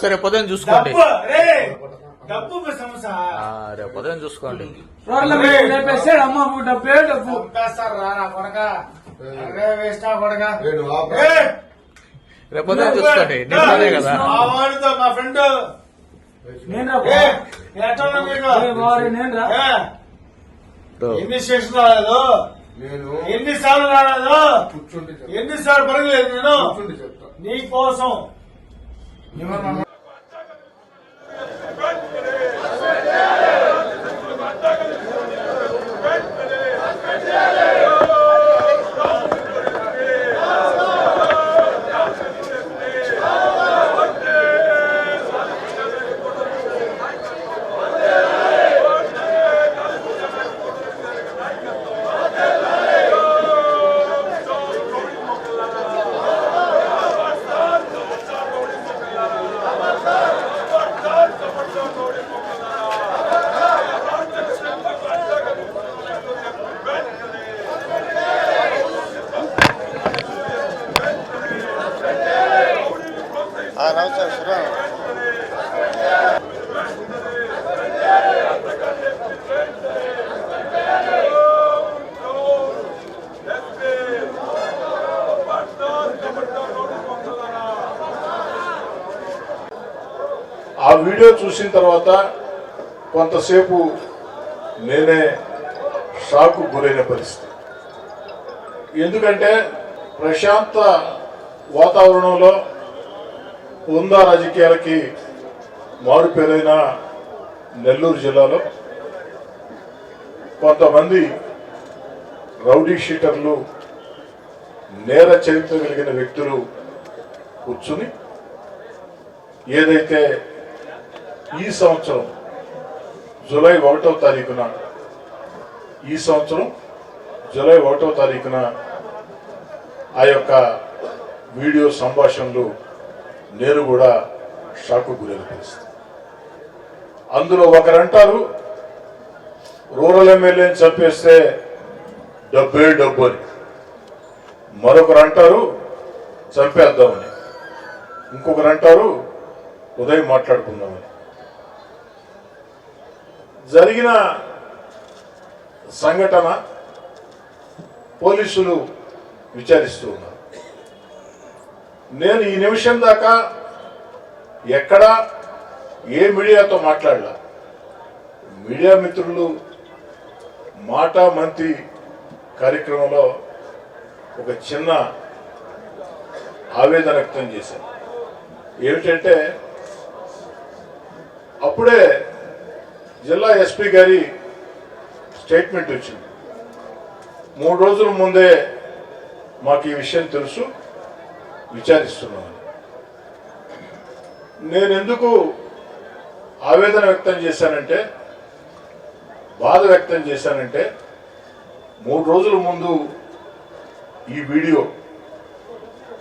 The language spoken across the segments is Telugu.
సరే పొద్దున చూసుకోండి. రేపు పొద్దున చూసుకోండి. నా రేపు పొద్దున చూసుకోండి. నేను అదే కదా. మా ఫ్రెండ్. ఎన్ని స్టేషన్ రాలేదు నేను ఎన్ని సార్లు రాలేదు? కూర్చుంటే చెప్తా. ఎన్ని సార్లు పడగలేదు నేను కూర్చుంటే చెప్తా నీ కోసం ఆ వీడియో చూసిన తర్వాత కొంతసేపు నేనే షాక్కు గురైన పరిస్థితి. ఎందుకంటే ప్రశాంత వాతావరణంలో ఉందా రాజకీయాలకి మారుపేరైన నెల్లూరు జిల్లాలో కొంతమంది రౌడీ షీటర్లు నేర చరిత్ర కలిగిన వ్యక్తులు కూర్చుని ఏదైతే ఈ సంవత్సరం జూలై ఒకటో తారీఖున ఈ సంవత్సరం జూలై ఒకటో తారీఖున ఆ యొక్క వీడియో సంభాషణలు నేను కూడా షాకు గురైన పరిస్థితి అందులో ఒకరంటారు రూరల్ ఎమ్మెల్యేని చంపేస్తే డబ్బే డబ్బు అని. మరొకరు అంటారు చంపేద్దామని. ఇంకొకరు అంటారు ఉదయం మాట్లాడుకుందామని. జరిగిన సంఘటన పోలీసులు విచారిస్తూ ఉన్నారు. నేను ఈ నిమిషం దాకా ఎక్కడ ఏ మీడియాతో మాట్లాడలా. మీడియా మిత్రులు మాట మంత్రి కార్యక్రమంలో ఒక చిన్న ఆవేదన వ్యక్తం చేశాను ఏమిటంటే అప్పుడే జిల్లా ఎస్పీ గారి స్టేట్మెంట్ వచ్చింది. మూడు రోజుల ముందే మాకు ఈ విషయం తెలుసు విచారిస్తున్నాను నేను ఎందుకు ఆవేదన వ్యక్తం చేశానంటే బాధ వ్యక్తం చేశానంటే మూడు రోజుల ముందు ఈ వీడియో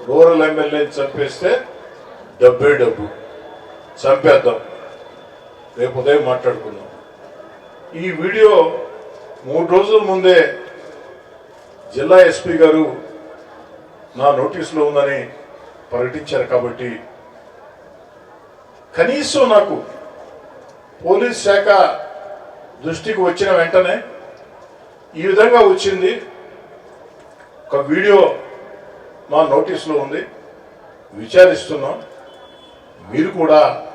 రూరల్ ఎమ్మెల్యేని చంపేస్తే డబ్బే డబ్బు. చంపేద్దాం. రేపు ఉదయం మాట్లాడుకుందాం. ఈ వీడియో మూడు రోజుల ముందే జిల్లా ఎస్పీ గారు నా నోటీసులో ఉందని ప్రకటించారు కాబట్టి కనీసం నాకు పోలీస్ శాఖ దృష్టికి వచ్చిన వెంటనే ఈ విధంగా వచ్చింది. ఒక వీడియో మా నోటీసులో ఉంది. విచారిస్తున్నాం. మీరు కూడా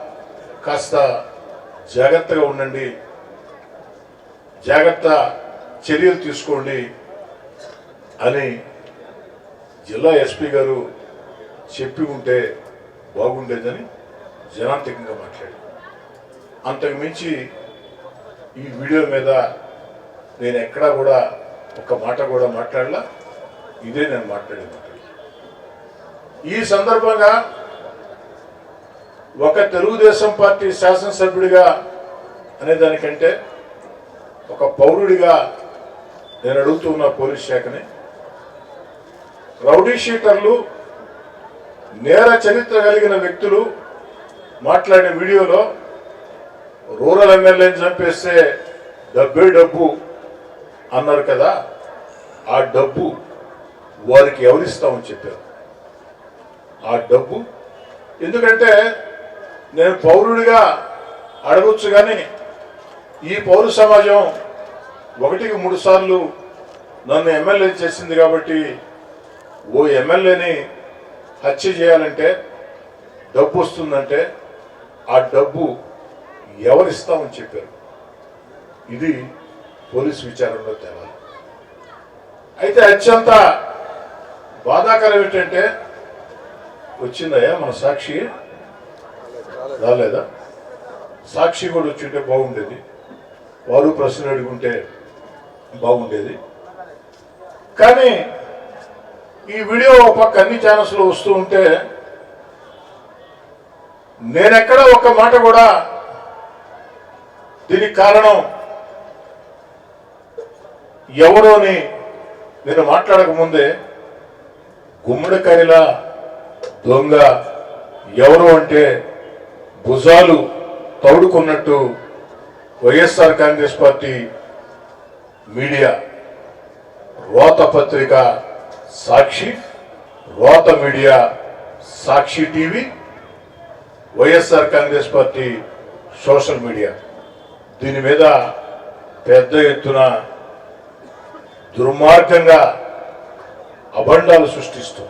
కాస్త జాగ్రత్తగా ఉండండి. జాగ్రత్త చర్యలు తీసుకోండి అని జిల్లా ఎస్పీ గారు చెప్పి ఉంటే బాగుండేదని జనాంతికంగా మాట్లాడారు. అంతకు మించి ఈ వీడియో మీద నేను ఎక్కడా కూడా ఒక మాట కూడా మాట్లాడలా. ఇదే నేను మాట్లాడే మాట. ఈ సందర్భంగా ఒక తెలుగుదేశం పార్టీ శాసనసభ్యుడిగా అనే దానికంటే ఒక పౌరుడిగా నేను అడుగుతున్న పోలీస్ శాఖని రౌడీ షీటర్లు నేర చరిత్ర కలిగిన వ్యక్తులు మాట్లాడిన వీడియోలో రూరల్ ఎమ్మెల్యేని చంపేస్తే డబ్బే డబ్బు అన్నారు కదా ఆ డబ్బు వారికి ఎవరిస్తామని చెప్పారు. ఆ డబ్బు ఎందుకంటే నేను పౌరుడిగా అడగొచ్చు కానీ ఈ పౌర సమాజం ఒకటికి మూడు సార్లు నన్ను ఎమ్మెల్యే చేసింది కాబట్టి ఓ ఎమ్మెల్యేని హత్య చేయాలంటే డబ్బు వస్తుందంటే ఆ డబ్బు ఎవరిస్తామని చెప్పారు. ఇది పోలీసు విచారణలో తేవాలి అయితే అత్యంత బాధాకరం ఏంటంటే వచ్చిందయ్యా మన సాక్షి? రాలేదా? సాక్షి కూడా వచ్చింటే బాగుండేది. వారు ప్రశ్నలు అడుగుంటే బాగుండేది. కానీ ఈ వీడియో ఒక పక్క అన్ని ఛానల్స్లో వస్తూ ఉంటే నేనెక్కడ ఒక మాట కూడా దీనికి కారణం ఎవరో అని నేను మాట్లాడకముందే గుమ్మడికాయల దొంగ ఎవరు అంటే భుజాలు తౌడుకున్నట్టు వైఎస్ఆర్ కాంగ్రెస్ పార్టీ మీడియా రోత పత్రిక సాక్షి రోత media Sakshi TV YSR Congress party social media. దీని మీద పెద్ద ఎత్తున దుర్మార్గంగా అబండాలు సృష్టిస్తూ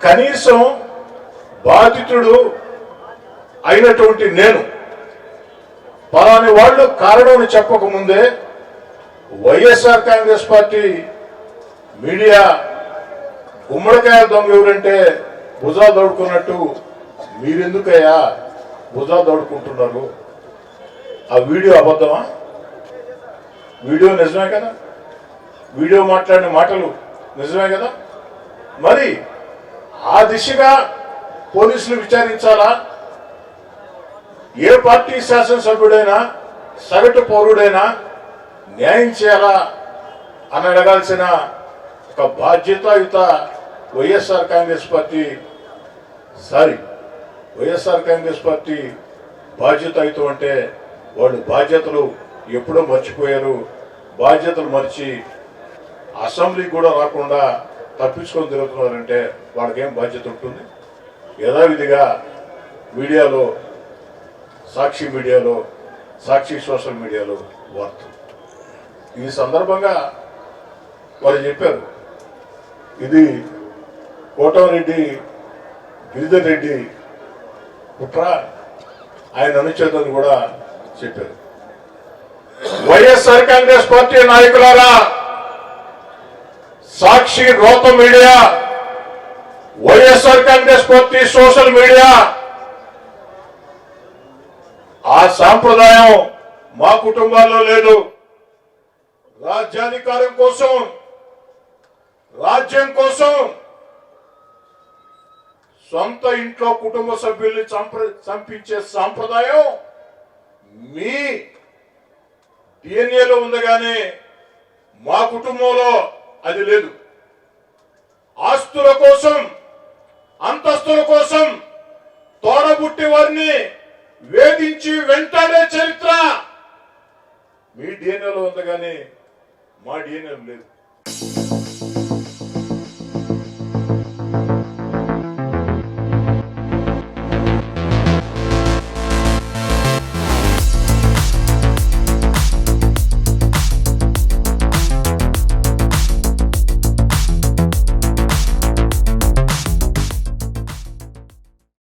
కనీసం బాధితుడు అయినటువంటి నేను పలాని వాళ్ళు కారణం చెప్పకముందే వైఎస్ఆర్ కాంగ్రెస్ పార్టీ మీడియా గుమ్మడికాయ దొంగ ఎవరంటే భుజా దౌడుకున్నట్టు మీరెందుకయ్యా భుజా దౌడుకుంటున్నారు? ఆ వీడియో అబద్ధమా? వీడియో నిజమే కదా? వీడియో మాట్లాడిన మాటలు నిజమే కదా? మరి ఆ దిశగా పోలీసులు విచారించాలా? ఏ పార్టీ శాసనసభ్యుడైనా సగటు పౌరుడైనా న్యాయం చేయాలా అని అడగాల్సిన ఒక బాధ్యతాయుత YSR Congress party sorry YSR Congress party బాధ్యతాయుతం అంటే వాళ్ళు బాధ్యతలు ఎప్పుడో మర్చిపోయారు. బాధ్యతలు మర్చి అసెంబ్లీకి కూడా రాకుండా తప్పించుకొని తిరుగుతున్నారంటే వాళ్ళకేం బాధ్యత ఉంటుంది? యథావిధిగా మీడియాలో సాక్షి మీడియాలో సాక్షి సోషల్ మీడియాలో వార్త. ఈ సందర్భంగా వాళ్ళు చెప్పారు ఇది కోటమిరెడ్డి గిరిధర్ రెడ్డి కుట్ర ఆయన అనుచేతని కూడా చెప్పారు. వైఎస్ఆర్ కాంగ్రెస్ పార్టీ నాయకులారా సాక్షి రోత media YSR Congress party social media ఆ సాంప్రదాయం మా కుటుంబాల్లో లేదు. రాజ్యాధికారం కోసం రాజ్యం కోసం సొంత ఇంట్లో కుటుంబ సభ్యుల్ని చంప చంపించే సాంప్రదాయం మీ డిఎన్ఏలో ఉంది కానీ మా కుటుంబంలో అది లేదు. ఆస్తుల కోసం అంతస్తుల కోసం తోడబుట్టి వారిని వేధించి వెంటాడే చరిత్ర. మీ డిఎన్ఏలో ఉంది కానీ మా డిఎన్ఏ లేదు.